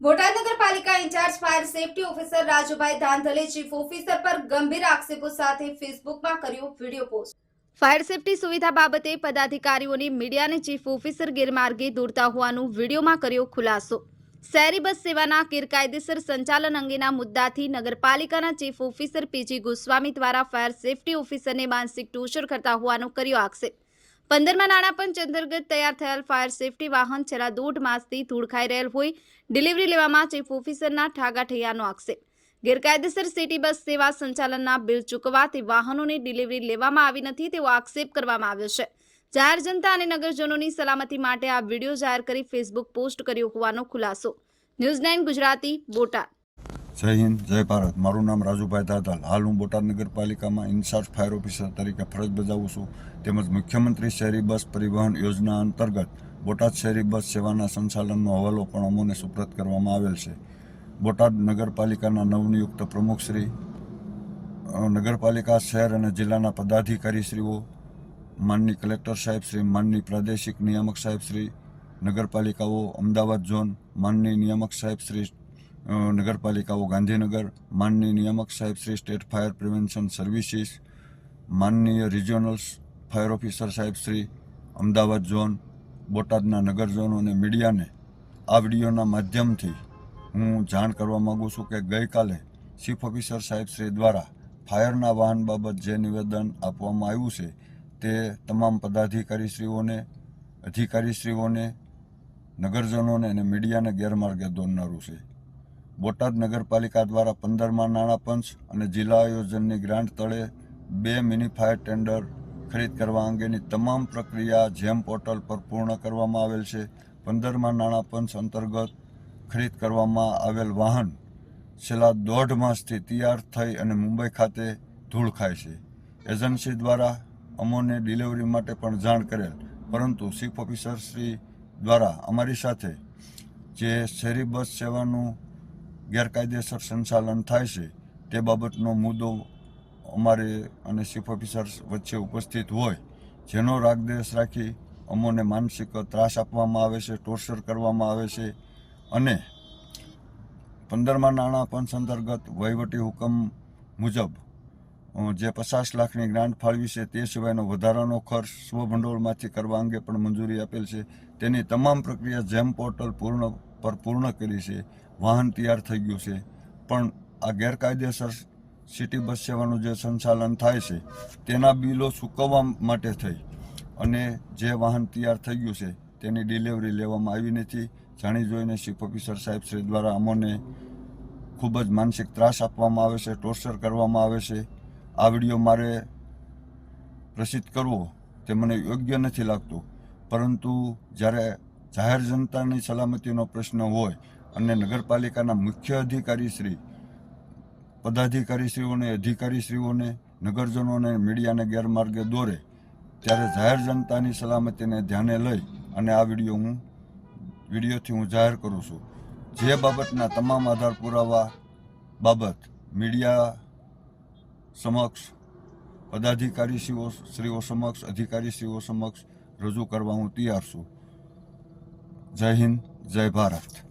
બોટાદ નગરપાલિકા incharge fire safety officer Rajubhai ધાંધલે chief officer પર ગંભીર આક્ષેપો સાથે ફેસબુકમાં કર્યો વીડિયો પોસ્ટ. ફાયર સેફટી સુવિધા બાબતે પદાધિકારીઓની મીડિયાને ચીફ ઓફિસર ગેરમાર્ગે દોરતા હોવાનું વિડીયોમાં કર્યો ખુલાસો. શહેરી બસ સેવાના ગેરકાયદેસર સંચાલન અંગેના મુદ્દાથી નગરપાલિકાના ચીફ ઓફિસર પીજી ગોસ્વામી દ્વારા ફાયર સેફટી ઓફિસરને માનસિક ટોર્ચર કરતા હોવાનો કર્યો આક્ષેપ. પંદરમાં નાણાપંચ અંતર્ગત તૈયાર થયેલ ફાયર સેફટી વાહન છેલ્લા દોઢ માસથી ધૂળખાઈ રહેલ હોય ડિલિવરી લેવામાં ચીફ ઓફિસરના ઠાગાઠૈયાનો આક્ષેપ. ગેરકાયદેસર સિટી બસ સેવા સંચાલનના બિલ ચૂકવાથી વાહનોની ડિલિવરી લેવામાં આવી નથી તેવો આક્ષેપ કરવામાં આવ્યો છે. જાહેર જનતા અને નગરજનોની સલામતી માટે આ વીડિયો જાહેર કરી ફેસબુક પોસ્ટ કર્યો હોવાનો ખુલાસો. News nine Gujarati, Botad. જય હિન્દ જય ભારત. મારું નામ રાજુભાઈ દાદાલ હાલ હું બોટાદ નગરપાલિકામાં ઇન્ચાર્જ ફાયર ઓફિસર તરીકે ફરજ બજાવું છું. તેમજ મુખ્યમંત્રી શહેરી બસ પરિવહન યોજના અંતર્ગત બોટાદ શહેરી બસ સેવાના સંચાલનનો હવાલો પણ અમોને સુપ્રત કરવામાં આવેલ છે. બોટાદ નગરપાલિકાના નવનિયુક્ત પ્રમુખશ્રી નગરપાલિકા શહેર અને જિલ્લાના પદાધિકારીશ્રીઓ માનની કલેક્ટર સાહેબ શ્રી માનની પ્રાદેશિક નિયામક સાહેબ શ્રી નગરપાલિકાઓ અમદાવાદ ઝોન માનની નિયામક સાહેબ શ્રી અ, નગરપાલિકાઓ, ગાંધીનગર, માનનીય નિયામક સાહેબ Shri state fire prevention services, માનનીય રિજિયોનલ ફાયર ઓફિસર સાહેબ શ્રી અમદાવાદ ઝોન, બોટાદના નગરજનો અને મીડિયાને આ વિડીયોના માધ્યમથી હું જાણ કરવા માગું છું કે ગઈકાલે ચીફ ઓફિસર સાહેબ શ્રી દ્વારા ફાયરના વાહન બાબત જે નિવેદન આપવામાં આવ્યું છે, તે તમામ પદાધિકારીશ્રીઓને, અધિકારીશ્રીઓને, નગરજનોને અને મીડિયાને ગેરમાર્ગે દોરનારું છે. બોટાદ નગરપાલિકા દ્વારા પંદરમાં નાણાં પંચ અને જિલ્લા આયોજનની ગ્રાન્ટ તળે બે મિની ફાયર ટેન્ડર ખરીદ કરવા અંગેની તમામ પ્રક્રિયા જેમ પોર્ટલ પર પૂર્ણ કરવામાં આવેલ છે, પંદરમાં નાણાં પંચ અંતર્ગત ખરીદ કરવામાં આવેલ વાહન છેલ્લા દોઢ માસથી તૈયાર થઈ અને મુંબઈ ખાતે ધૂળ ખાય છે. એજન્સી દ્વારા અમોને ડિલિવરી માટે પણ જાણ કરેલ, પરંતુ ચીફ ઓફિસર શ્રી દ્વારા અમારી સાથે જે શહેરી બસ સેવાનું ગેરકાયદેસર સંચાલન થાય છે, તે બાબતનો મુદ્દો અમારે અને ચીફ ઓફિસર્સ વચ્ચે ઉપસ્થિત હોય. જેનો રાગદેશ રાખી અમોને માનસિક ત્રાસ આપવામાં આવે છે, ટોર્ચર કરવામાં આવે છે અને પંદરમાં નાણાં પંચ અંતર્ગત વહીવટી હુકમ મુજબ જે પચાસ લાખની ગ્રાન્ટ ફાળવી છે, તે સિવાયનો વધારાનો ખર્ચ સ્વભંડોળમાંથી કરવા અંગે પણ મંજૂરી આપેલ છે. તેની તમામ પ્રક્રિયા જેમ પોર્ટલ પૂર્ણ પર પૂર્ણ કરી છે વાહન તૈયાર થઈ ગયું છે. પણ આ ગેરકાયદેસર સિટી બસ સેવાનું જે સંચાલન થાય છે, તેના બિલો ચૂકવવા માટે થઈ. અને જે વાહન તૈયાર થઈ ગયું છે, તેની ડિલિવરી લેવામાં આવી નથી. જાણી જોઈને ચીફ ઓફિસર સાહેબ શ્રી દ્વારા અમોને ખૂબ જ માનસિક ત્રાસ આપવામાં આવે છે ટોર્ચર કરવામાં આવે છે. આ વીડિયો મારે પ્રસિદ્ધ કરવો તે મને યોગ્ય નથી લાગતું. પરંતુ જ્યારે જાહેર જનતાની સલામતીનો પ્રશ્ન હોય અને નગરપાલિકાના મુખ્ય અધિકારી શ્રી, પદાધિકારીશ્રીઓને, અધિકારીશ્રીઓને, નગરજનોને, મીડિયાને ગેરમાર્ગે દોરે ત્યારે જાહેર જનતાની સલામતીને ધ્યાને લઈ અને આ વીડિયો હું, વિડીયોથી હું જાહેર કરું છું. જે બાબતના તમામ આધાર પુરાવા બાબત મીડિયા સમક્ષ, પદાધિકારીશ્રીઓ, શ્રીઓ સમક્ષ, અધિકારીશ્રીઓ સમક્ષ રજૂ કરવા હું તૈયાર છું. જય હિન્દ, જય ભારત.